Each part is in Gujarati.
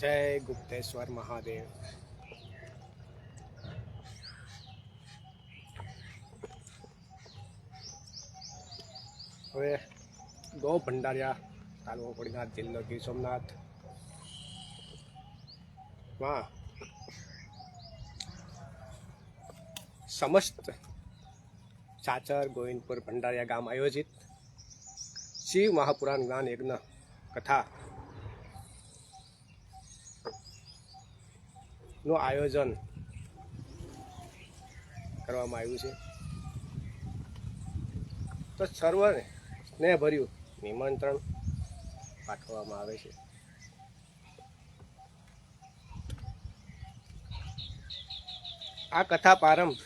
જય ગુપ્તેશ્વર મહાદેવ. હવે ગૌ ભંડારિયા તાલુકો કોડીનાથ જિલ્લો ગીર સોમનાથ. માં સમસ્ત ચાચર ગોવિંદપુર ભંડારિયા ગામ આયોજિત શિવ મહાપુરાણ જ્ઞાન યજ્ઞ કથા નું આયોજન કરવામાં આવ્યું છે. તો સર્વને સ્નેહભર્યું નિમંત્રણ પાઠવવામાં આવે છે. આ કથા પ્રારંભ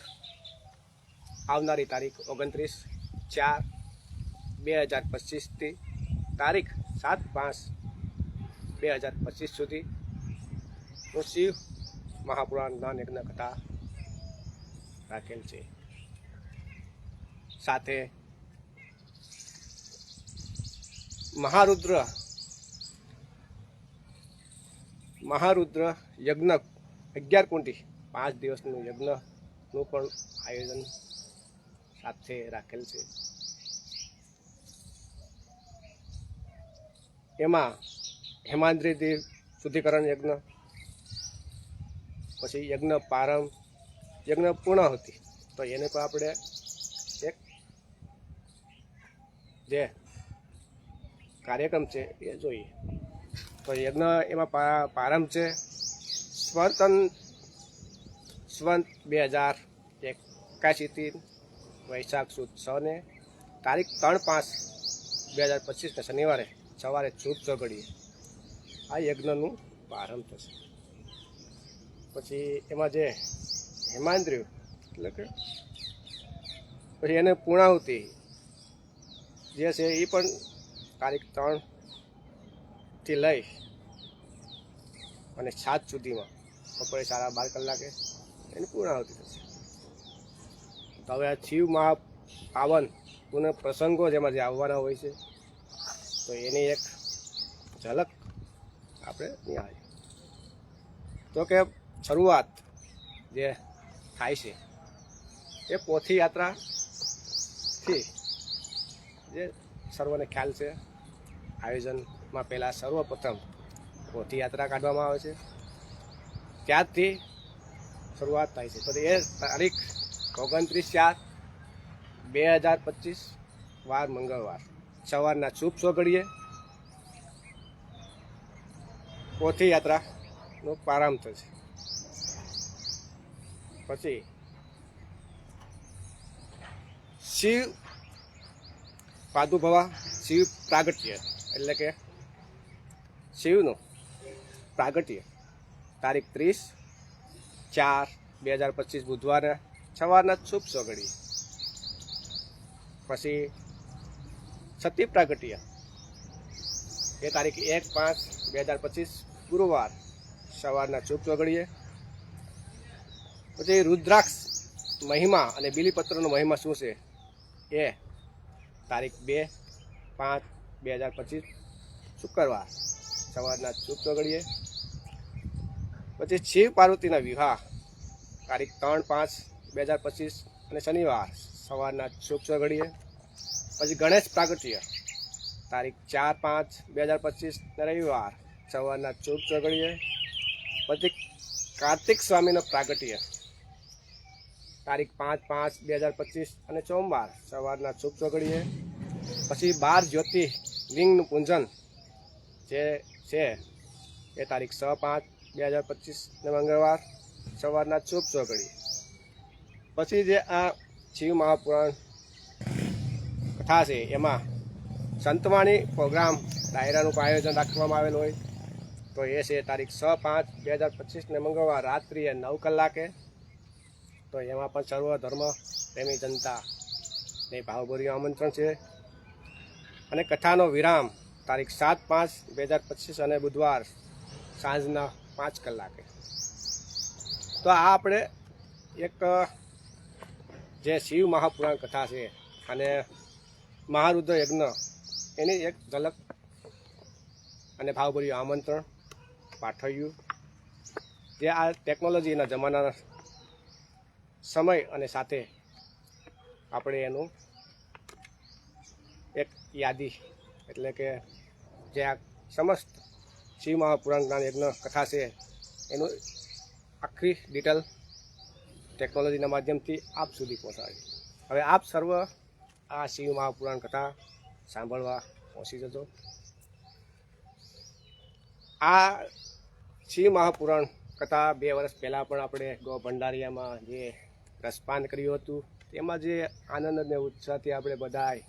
આવનારી તારીખ ઓગણત્રીસ ચાર બે હજાર પચીસથી તારીખ સાત પાંચ બે હજાર પચીસ સુધી નું શિવ મહાપુરાણ જ્ઞાન યજ્ઞ કથા રાખેલ છે. સાથે મહારુદ્ર મહારુદ્ર યજ્ઞ અગિયાર કુંટી પાંચ દિવસનું યજ્ઞનું પણ આયોજન સાથે રાખેલ છે. એમાં હેમાંદ્રી દેવ શુદ્ધિકરણ યજ્ઞ પછી યજ્ઞ પ્રારંભ, યજ્ઞ પૂર્ણ હતી તો એને પણ આપણે એક જે કાર્યક્રમ છે એ જોઈએ. તો યજ્ઞ એમાં પ્રારંભ છે સ્વતન સ્વંત બે હજાર એકાશીથી વૈશાખ સુદ છને તારીખ ત્રણ પાંચ બે હજાર પચીસને શનિવારે સવારે ચૂપ ચોગડીએ આ યજ્ઞનું પ્રારંભ થશે. પછી એમાં જે હેમાંદ્ર્યુ એટલે કે? પછી એને પૂર્ણાહુતિ જે છે એ પણ તારીખ ત્રણથી લઈ અને સાત સુધીમાં બપોરે સાડા બાર કલાકે એની પૂર્ણાહુતિ થશે. તો હવે આ શિવ મહા પાવન પુનઃ પ્રસંગો જેમાં જે આવવાના હોય છે તો એની એક ઝલક આપણે નિહાળીએ તો કે શરૂઆત જે થાય છે, એ પોથી યાત્રાથી જે સર્વને ખ્યાલ છે, આયોજનમાં પહેલાં સર્વપ્રથમ પોથી યાત્રા કાઢવામાં આવે છે. ત્યારથી શરૂઆત થાય છે. તો એ તારીખ ઓગણત્રીસ ચાર બે હજાર પચીસ, વાર મંગળવાર. સવારના શુભ સોગડીએ પોથી યાત્રાનો પ્રારંભ થશે. પછી શિવ પાદુભવા શિવ પ્રાગટ્ય એટલે કે શિવનું પ્રાગટ્ય. તારીખ ત્રીસ ચાર બે હજાર પચીસ બુધવારે સવારના શુભ સોગડી પછી સતી પ્રાગટ્ય. એ તારીખ એક પાંચ બે હજાર પચીસ ગુરુવાર સવારના શુભ ચોગડીએ પછી રુદ્રાક્ષ મહિમા અને બીલીપત્રનો મહિમા શું છે? એ તારીખ બે પાંચ બે હજાર પચીસ શુક્રવાર. સવારના ચૂપ ચોગડીએ પછી શિવ પાર્વતીના વિવાહ, તારીખ ત્રણ પાંચ બે હજાર પચીસ અને શનિવાર, સવારના શુભ ચોઘડીએ પછી ગણેશ પ્રાગટ્ય, તારીખ ચાર પાંચ બે હજાર પચીસ રવિવાર, સવારના શુભ ચોગડીએ પછી કાર્તિક સ્વામીનો પ્રાગટ્ય તારીખ પાંચ પાંચ બે હજાર પચીસ અને સોમવાર સવારના શુભ ચોગડીએ. પછી બાર જ્યોતિ લિંગનું પૂંજન જે છે એ તારીખ છ પાંચ બે હજાર પચીસને મંગળવાર સવારના શુભ ચોગડીએ. પછી જે આ શિવ મહાપુરાણ કથા છે એમાં સંતવાણી પ્રોગ્રામ ડાયરાનું આયોજન રાખવામાં આવેલું હોય તો એ છે તારીખ છ પાંચ બે હજાર પચીસને મંગળવાર રાત્રિએ નવ કલાકે તો એમાં પણ સર્વ ધર્મ, પ્રેમી જનતા. ને ભાવભર્યું આમંત્રણ છે. અને કથાનો વિરામ તારીખ સાત પાંચ બે હજાર પચીસ અને બુધવાર સાંજના પાંચ કલાકે. તો આ આપણે એક જે શિવ મહાપુરાણ કથા છે અને મહારુદ્ર યજ્ઞ એની એક ઝલક અને ભાવભર્યું આમંત્રણ પાઠવ્યું. જે આ ટેકનોલોજીના જમાનાના સમય અને સાથે આપણે એનું એક યાદી, એટલે કે જે આ સમસ્ત શિવ મહાપુરાણ જ્ઞાન યજ્ઞ કથા છે, એનું આખી ડિટેલ ટેકનોલોજીના માધ્યમથી આપ સુધી પહોંચાડી. હવે આપ સર્વ આ શિવ મહાપુરાણ કથા સાંભળવા પહોંચી જજો. આ શિવ મહાપુરાણ કથા બે વર્ષ પહેલાં પણ આપણે ગો ભંડારિયામાં જે રસપાન કર્યું હતું. તેમાં જે આનંદ અને ઉત્સાહથી આપણે બધાએ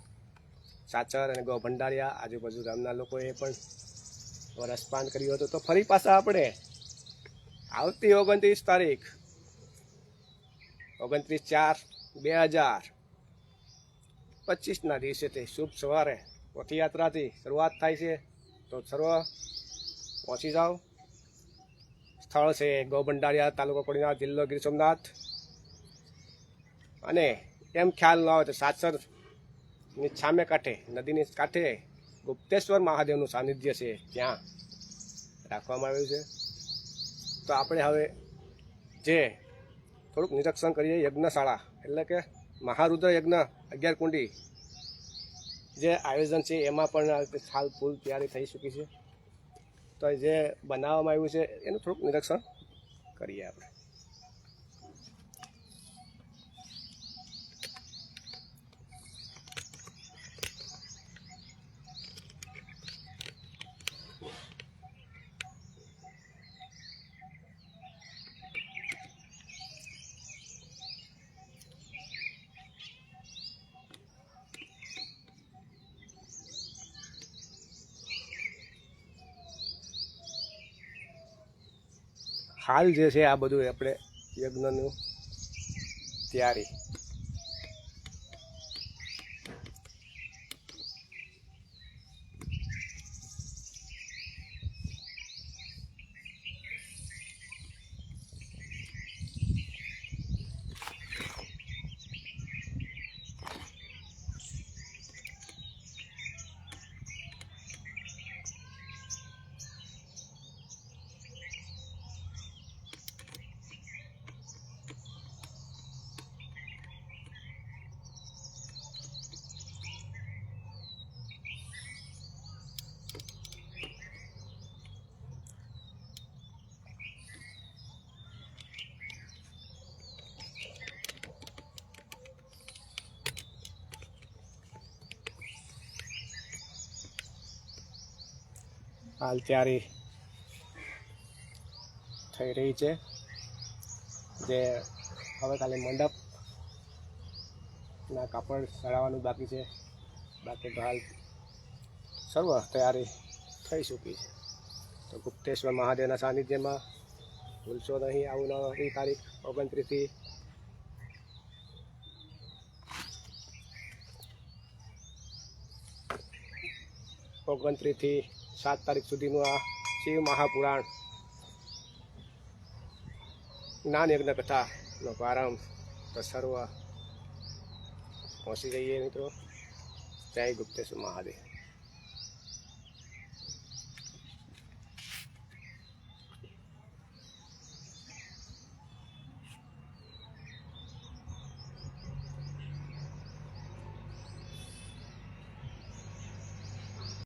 સાચર અને ગૌ ભંડારિયા, આજુબાજુ ગામના લોકોએ પણ રસપાન કર્યું હતું. તો ફરી પાછા આપણે આવતી ઓગણત્રીસ તારીખ, ઓગણત્રીસ ચાર બે હજાર પચીસના દિવસે તે શુભ સવારે રથયાત્રાથી શરૂઆત થાય છે. તો સર્વ પહોંચી જાઓ. સ્થળ છે ગોબંડારિયા તાલુકો કોડીનાર જિલ્લો ગીર સોમનાથ. અને એમ ખ્યાલ ન આવે તો સાસરની સામે કાંઠે, નદીની કાંઠે ગુપ્તેશ્વર મહાદેવનું સાનિધ્ય છે ત્યાં રાખવામાં આવ્યું છે. તો આપણે હવે જે થોડુંક નિરીક્ષણ કરીએ, યજ્ઞશાળા એટલે કે મહારુદ્ર યજ્ઞ અગિયાર કુંડી જે આયોજન છે એમાં પણ હાલ ફૂલ તૈયારી થઈ ચૂકી છે. તો જે બનાવવામાં આવ્યું છે એનું થોડુંક નિરીક્ષણ કરીએ આપણે. હાલ જે છે આ બધું આપણે યજ્ઞનું તૈયારી. હાલ તૈયારી થઈ રહી છે. જે હવે ખાલી મંડપ ના કાપડ ચડાવવાનું બાકી છે. બાકી તો હાલ સર્વ તૈયારી થઈ ચૂકી છે. તો ગુપ્તેશ્વર મહાદેવના સાનિધ્યમાં ભૂલશો નહીં, આવું નવી તારીખ ઓગણત્રીસથી. ઓગણત્રીસથી સાત તારીખ સુધીનું આ શિવ મહાપુરાણ જ્ઞાન યજ્ઞ કથાનો પ્રારંભ પ્રસર્વ સર્વ પહોંચી જઈએ મિત્રો. જય ગુપ્તેશ્વર મહાદેવ.